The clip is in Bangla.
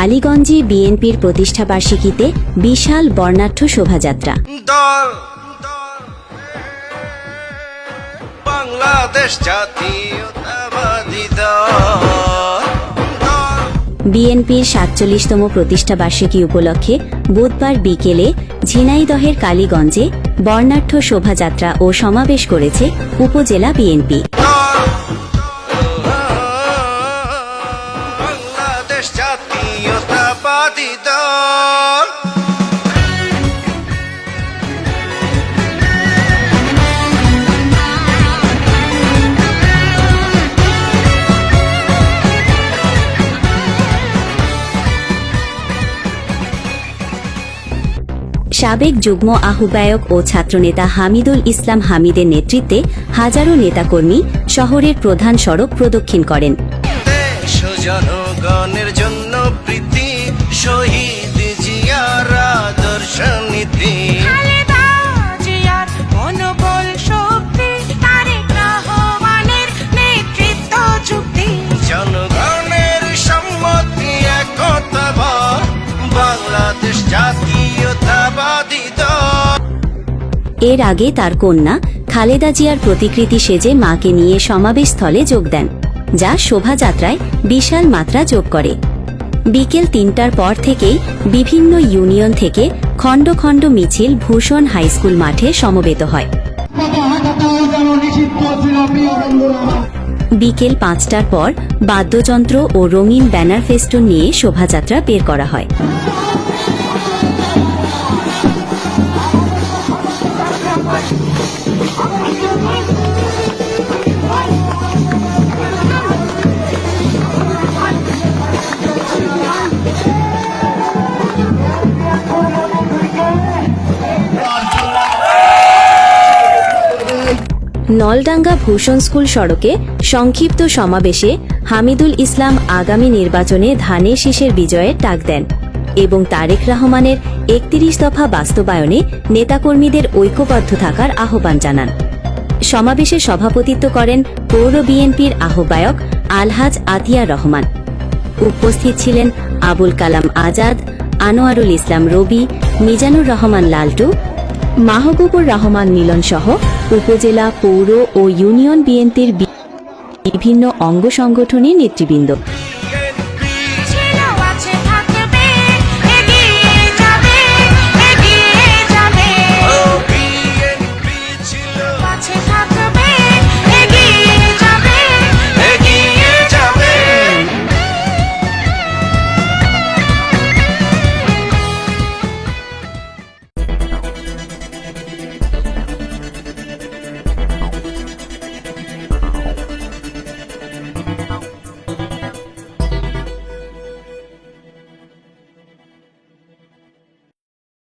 কালীগঞ্জে বিএনপির প্রতিষ্ঠাবার্ষিকীতে বিশাল বর্ণাঢ্য শোভাযাত্রা। বাংলাদেশ জাতীয়তাবাদী দল। দল বিএনপির সাতচল্লিশতম প্রতিষ্ঠাবার্ষিকী উপলক্ষে বুধবার বিকেলে ঝিনাইদহের কালীগঞ্জে বর্ণাঢ্য শোভাযাত্রা ও সমাবেশ করেছে উপজেলা বিএনপি। জাতীয়তাবাদী দল। সাবেক যুগ্ম আহ্বায়ক ও ছাত্রনেতা হামিদুল ইসলাম হামিদের নেতৃত্বে হাজারো নেতাকর্মী শহরের প্রধান সড়ক প্রদক্ষিণ করেন। জনগণের জন্য প্রীতি শহীদ জিয়ার আদর্শ নীতি জনগণের সম্মতি একতা বাংলাদেশ জাতীয়তাবাদী এর আগে তার কন্যা খালেদা জিয়ার প্রতিকৃতি সেজে মাকে নিয়ে সমাবেশস্থলে যোগ দেন। যা শোভাযাত্রায় বিশাল মাত্রা যোগ করে বিকেল তিনটার পর থেকেই বিভিন্ন ইউনিয়ন থেকে খণ্ড খণ্ড মিছিল ভূষণ হাইস্কুল মাঠে সমবেত হয়। বিকেল পাঁচটার পর বাদ্যযন্ত্র ও রঙিন ব্যানার ফেস্টুন নিয়ে শোভাযাত্রা বের করা হয় নলডাঙ্গা ভূষণ স্কুল সড়কে সংক্ষিপ্ত সমাবেশে হামিদুল ইসলাম আগামী নির্বাচনে ধানের শীষের বিজয়ের ডাক দেন এবং তারেক রহমানের একত্রিশ দফা বাস্তবায়নে নেতাকর্মীদের ঐক্যবদ্ধ থাকার আহ্বান জানান। সমাবেশে সভাপতিত্ব করেন পৌর বিএনপির আহ্বায়ক আলহাজ আতিয়া রহমান। উপস্থিত ছিলেন আবুল কালাম আজাদ, আনোয়ারুল ইসলাম রবি, মিজানুর রহমান লালটু মাহবুবুর রহমান মিলন সহ উপজেলা পৌর ও ইউনিয়ন বিএনপির বিভিন্ন অঙ্গ সংগঠনের নেতৃবৃন্দ।